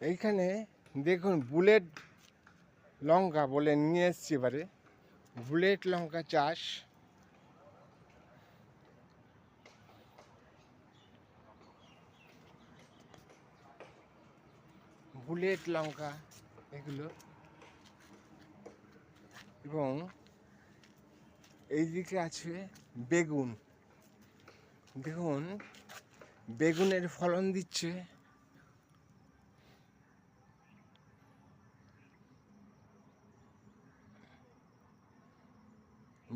এইখানে দেখুন বুলেট লঙ্কা বলে নিয়ে এসছি এবারে। বুলেট লঙ্কা চাষ। বুলেট লঙ্কা এগুলো। এবং এইদিকে আছে বেগুন। দেখুন, বেগুনের ফলন দিচ্ছে।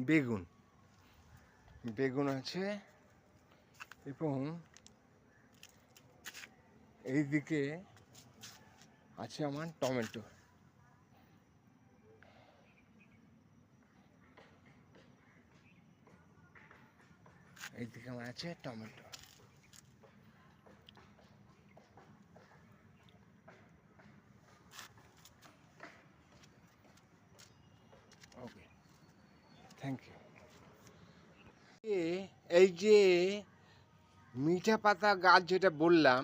বেগুন। বেগুন আছে। এবং এইদিকে আছে আমার টমেটো। এইদিকে আমার আছে টমেটো। থ্যাংক ইউ এই যে মিঠা পাতা গাছ যেটা বললাম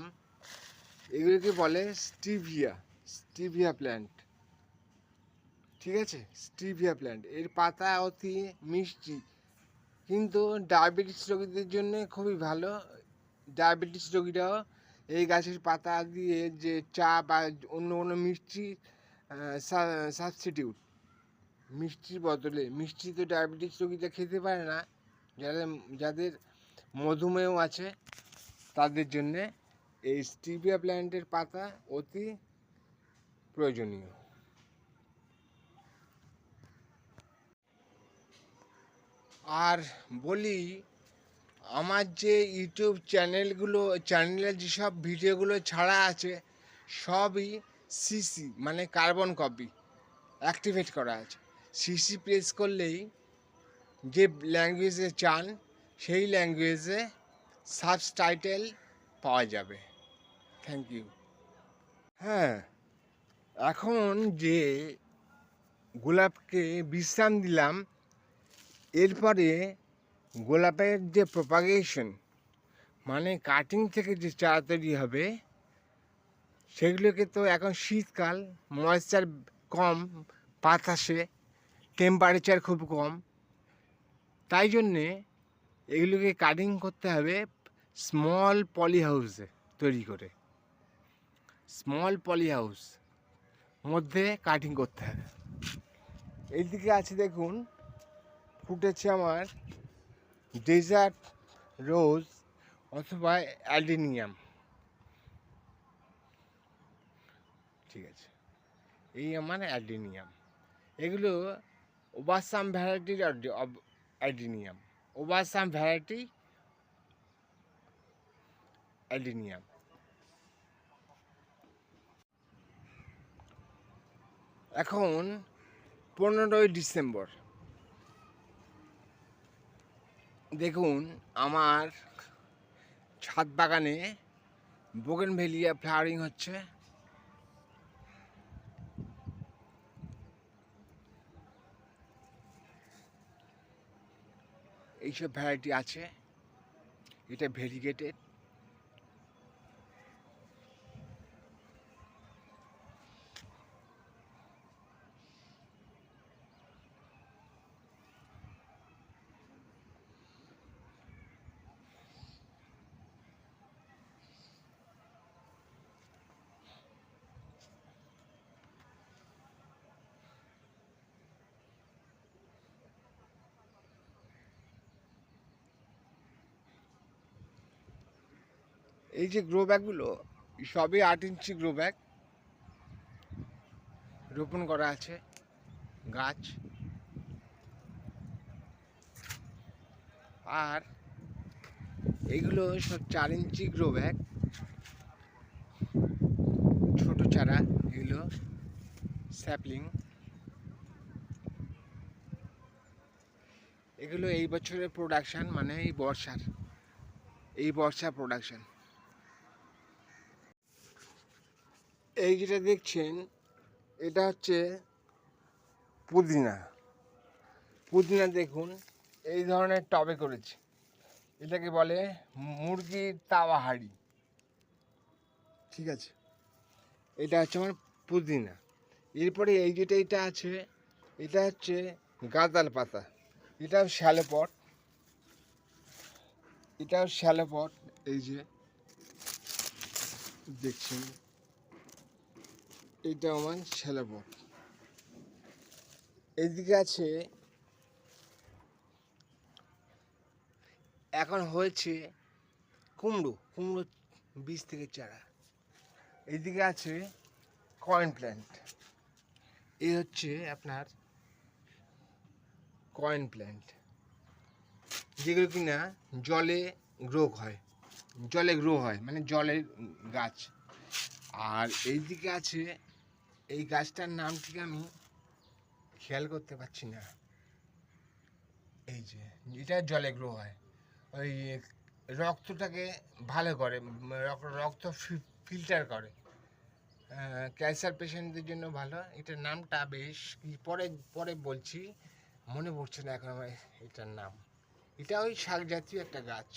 এগুলোকে বলে? স্টিভিয়া স্টিভিয়া প্ল্যান্ট ঠিক আছে? স্টিভিয়া প্ল্যান্ট এর পাতা অতি মিষ্টি, কিন্তু ডায়াবেটিস রোগীদের জন্য খুবই ভালো। ডায়াবেটিস রোগীরাও এই গাছের পাতা দিয়ে যে চা বা অন্য কোনো মিষ্টি সাবস্টিটিউট মিষ্টির বদলে, মিষ্টি তো ডায়াবেটিস রোগীরা খেতে পারে না। যাদের যাদের মধুমেহ আছে, তাদের জন্যে এই স্টিভিয়া প্ল্যান্টের পাতা অতি প্রয়োজনীয়। আর বলি, আমার যে ইউটিউব চ্যানেলগুলো চ্যানেলে যেসব ভিডিওগুলো ছাড়া আছে, সবই সিসি মানে কার্বন কপি অ্যাক্টিভেট করা আছে। সিসি প্রেস করলেই যে ল্যাঙ্গুয়েজে চান, সেই ল্যাঙ্গুয়েজে সাবটাইটেল পাওয়া যাবে। থ্যাংক ইউ হ্যাঁ এখন যে গোলাপকে বিশ্রাম দিলাম, এরপরে গোলাপের যে প্রপাগেশন মানে কাটিং থেকে যে চারা তৈরি হবে, সেগুলোকে তো এখন শীতকাল ময়েশ্চার কম, বাতাসে টেম্পারেচার খুব কম। তাই জন্যে এগুলোকে কাটিং করতে হবে স্মল পলি হাউসে তৈরি করে। স্মল পলি হাউস মধ্যে কাটিং করতে হবে। এইদিকে আছে দেখুন, ফুটেছে আমার ডেজার্ট রোজ অথবা অ্যাডিনিয়াম ঠিক আছে, এই আমার অ্যাডিনিয়াম এগুলো ওবাসাম ভ্যারাইটির অ্যাডিনিয়াম ওবাসাম ভ্যারাইটি অ্যাডিনিয়াম এখন পনেরোই ডিসেম্বর। দেখুন আমার ছাদ বাগানে বোগেনভেলিয়া ফ্লাওয়ারিং হচ্ছে। এইসব ভ্যারাইটি আছে। এটা ভেরিগেটেড এই যে গ্রো ব্যাগগুলো সবই আট ইঞ্চি গ্রো ব্যাগ রোপণ করা আছে, গাছ। আর এইগুলো সব চার ইঞ্চি গ্রো ব্যাগ ছোট চারা, এগুলো স্যাপলিং এগুলো এই বছরের প্রোডাকশান মানে এই বর্ষার এই বর্ষার প্রোডাকশান এই যেটা দেখছেন, এটা হচ্ছে পুদিনা। পুদিনা দেখুন, এই ধরনের টবে করেছি। এটাকে বলে মুরগির তাওয়া হাঁড়ি ঠিক আছে? এটা হচ্ছে আমার পুদিনা। এরপরে এই যেটা এটা আছে, এটা হচ্ছে গাঁদাল পাতা। এটাও শ্যালো পট। এটাও শ্যালো পট, এই যে দেখছেন। এটা আমার শ্যালো পট এইদিকে আছে, এখন হয়েছে কুমড়ো কুমড়ো বীজ থেকে চারা। এইদিকে আছে কয়েন প্ল্যান্ট এই হচ্ছে আপনার কয়েন প্ল্যান্ট যেগুলো কিনা জলে গ্রো হয়। জলে গ্রো হয় মানে জলের গাছ। আর এইদিকে আছে এই গাছটার নাম ঠিক আমি খেয়াল করতে পারছি না। এই যে, এটা জলে গ্রো হয়। ওই রক্তটাকে ভালো করে রক্ত ফিল্টার করে। ক্যান্সার পেশেন্টদের জন্য ভালো। এটার নামটা বেশ, পরে পরে বলছি, মনে পড়ছে না এখন আমার এটার নাম। এটা ওই শাক জাতীয় একটা গাছ।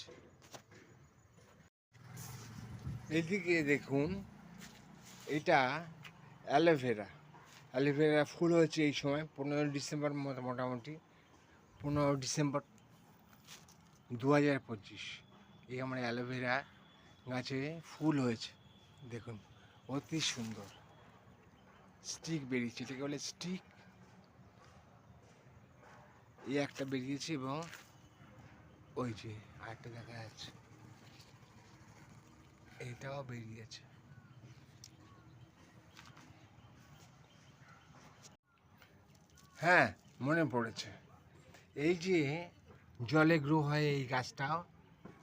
এদিকে দেখুন, এটা অ্যালোভেরা অ্যালোভেরা ফুল হয়েছে এই সময়, পনেরো ডিসেম্বর মোটামুটি, পনেরো ডিসেম্বর দু হাজার পঁচিশ। এই আমার অ্যালোভেরা গাছে ফুল হয়েছে, দেখুন, অতি সুন্দর। স্টিক বেরিয়েছে, এটাকে বলে স্টিক। এই একটা বেরিয়েছে এবং ওই যে আরেকটা দেখা যাচ্ছে এইটাও বেরিয়েছে। হ্যাঁ মনে পড়েছে। এই যে জলে গ্রো হয় এই গাছটাও,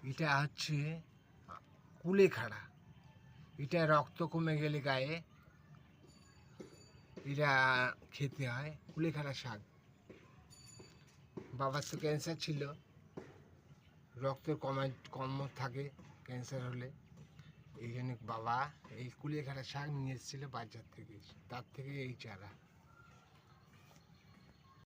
এটা হচ্ছে কুলেখাড়া। এটা রক্ত কমে গেলে গায়ে এটা খেতে হয়, কুলেখাড়া শাক। বাবার তো ক্যান্সার ছিল। রক্ত কমা, কম থাকে ক্যান্সার হলে। এই জন্য বাবা এই কুলেখাড়া শাক নিয়ে এসেছিল বাজার থেকে, তার থেকে এই চারা।